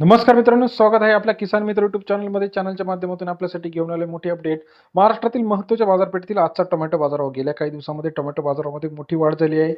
नमस्कार मित्रांनो स्वागत आहे आपल्या किसान मित्र युट्यूब चॅनलमध्ये चॅनलच्या माध्यमातून आपल्यासाठी घेऊन आले मोठी अपडेट महाराष्ट्रातील महत्त्वाच्या बाजारपेठेतील आजचा टोमॅटो बाजारावर गेल्या काही दिवसामध्ये टोमॅटो बाजारामध्ये मोठी वाढ झाली आहे.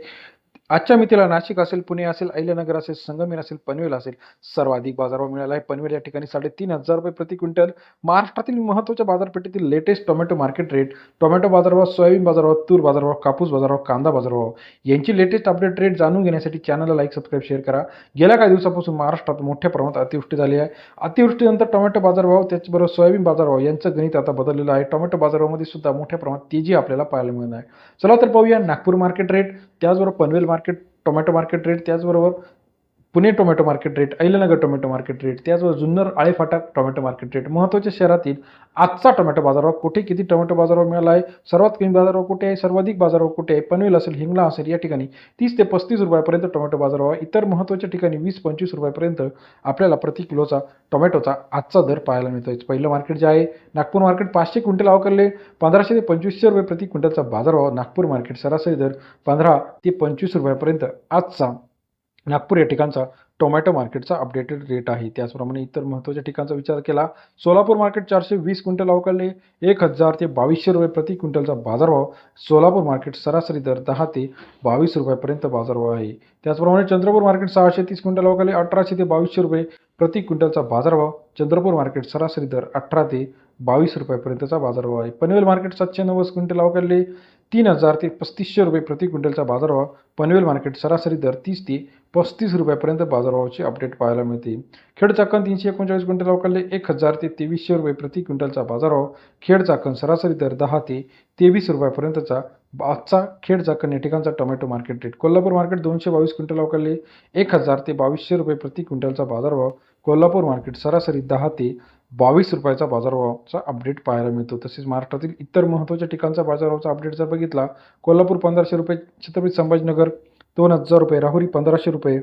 आजच्या मितीला नाशिक असेल पुणे असेल अहिल्यानगर असेल संगमेर असेल पनवेल असेल सर्वाधिक बाजारभाव मिळाला आहे. पनवेल या ठिकाणी साडेतीन हजार रुपये प्रति क्विंटल. महाराष्ट्रातील महत्त्वाच्या बाजारपेठेतील latest tomato market rate tomato बाजारभाव सोयाबीन बाजारभाव तूर बाजारभाव कापूस बाजारभाव कांदा बाजारभाव. यांची लेटेस्ट अपडेट रेट जाणून घेण्यासाठी चॅनलला लाईक सबस्क्राईब शेअर करा. गेल्या काही दिवसापासून महाराष्ट्रात मोठ्या प्रमाणात अतिवृष्टी झाली आहे. अतिवृष्टीनंतर टोमॅटो बाजारभाव त्याचबरोबर सोयाबीन बाजारभाव यांचं गणित आता बदललेलं आहे. टोमॅटो बाजारामध्ये सुद्धा मोठ्या प्रमाणात तेजी आपल्याला पाहायला मिळणार आहे. चला तर पाहूया नागपूर मार्केट रेट त्याचबरोबर Panvel market tomato market rate त्याचबरोबर Pune tomato market rate Ahilyanagar tomato market rate त्याचबरोबर Junnar Alephata tomato market rate महत्त्वाच्या शहरातील आजचा टोमॅटो बाजारभाव कुठे? किती टोमॅटो बाजारभाव मिळाला आहे सर्वात कमी बाजारभाव कुठे आहे? सर्वाधिक बाजारभाव कुठे आहे? पनवेल असेल हिंगला असेल या ठिकाणी तीस ते पस्तीस रुपयापर्यंत टोमॅटो बाजारभाव इतर महत्त्वाच्या ठिकाणी वीस पंचवीस रुपयापर्यंत आपल्याला प्रति किलोचा टोमॅटोचा आजचा दर पाहायला मिळतो आहे पहिलं मार्केट जे आहे नागपूर मार्केट पाचशे क्विंटल अवकारले पंधराशे ते पंचवीसशे रुपये प्रति क्विंटलचा बाजारभाव नागपूर मार्केट सरासरी दर पंधरा ते पंचवीस रुपयापर्यंत आजचा नागपूर या ठिकाणचा टोमॅटो मार्केटचा अपडेटेड रेट आहे. त्याचप्रमाणे इतर महत्त्वाच्या ठिकाणचा विचार केला सोलापूर मार्केट चारशे वीस क्विंटल अवकाळले एक हजार ते बावीसशे रुपये प्रति क्विंटलचा बाजारभाव. सोलापूर मार्केट सरासरी दर दहा ते बावीस रुपयापर्यंत बाजारभाव आहे. त्याचप्रमाणे चंद्रपूर मार्केट सहाशे तीस क्विंटल अवकाळले अठराशे ते बावीसशे रुपये प्रति क्विंटलचा बाजारभाव. चंद्रपूर मार्केट सरासरी दर अठरा ते बावीस रुपयापर्यंतचा बाजारभाव आहे. पनवेल मार्केट सातशे नव्वद क्विंटल अवकाळले तीन हजार ते पस्तीसशे रुपये प्रति क्विंटलचा बाजारभाव. पनवेल मार्केट सरासरी दर तीस ते पस्तीस रुपयापर्यंत बाजारभावाचे अपडेट पाहायला मिळते. खेड चाकण तीनशे एकोणचाळीस क्विंटल अवकाळले एक हजार ते तेवीसशे रुपये प्रति क्विंटलचा बाजारभाव. खेड चाकण सरासरी दर दहा ते तेवीस रुपयापर्यंतचा. आजचा खेड चाकण या ठिकाणचा tomato market rate Kolhapur market दोनशे बावीस क्विंटल अवकाळले एक हजार ते बावीसशे रुपये प्रति क्विंटलचा बाजारभाव. कोल्हापूर मार्केट सरासरी दहा ते बावीस रुपयाचा बाजारभावाचा अपडेट पाहायला मिळतो. तसेच महाराष्ट्रातील इतर महत्त्वाच्या ठिकाणचा बाजारभावाचा अपडेट जर बघितला कोल्हापूर पंधराशे रुपये छत्रपती संभाजीनगर दोन हजार रुपये राहुरी पंधराशे रुपये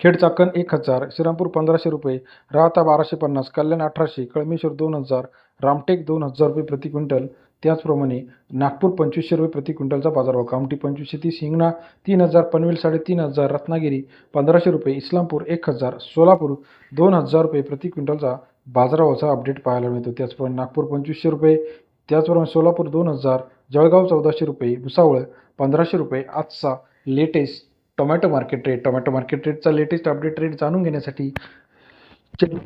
खेड चाकण एक हजार श्रीरामपूर पंधराशे रुपये राहता बाराशे पन्नास कल्याण अठराशे कळमेश्वर दोन हजार रामटेक दोन हजार रुपये प्रति क्विंटल त्याचप्रमाणे नागपूर पंचवीसशे रुपये प्रति क्विंटलचा बाजारभाव. कामठी पंचवीसशे तीस हिंगणा तीन हजार पनवेल साडेतीन हजार रत्नागिरी पंधराशे रुपये इस्लामपूर एक हजार सोलापूर दोन हजार रुपये प्रति क्विंटलचा बाजारभावाचा अपडेट पाहायला मिळतो. त्याचप्रमाणे नागपूर पंचवीसशे रुपये त्याचप्रमाणे सोलापूर दोन हजार जळगाव चौदाशे रुपये भुसावळ पंधराशे रुपये. आजचा latest tomato market rate tomato market रेटचा latest update rate जाणून घेण्यासाठी चॅनल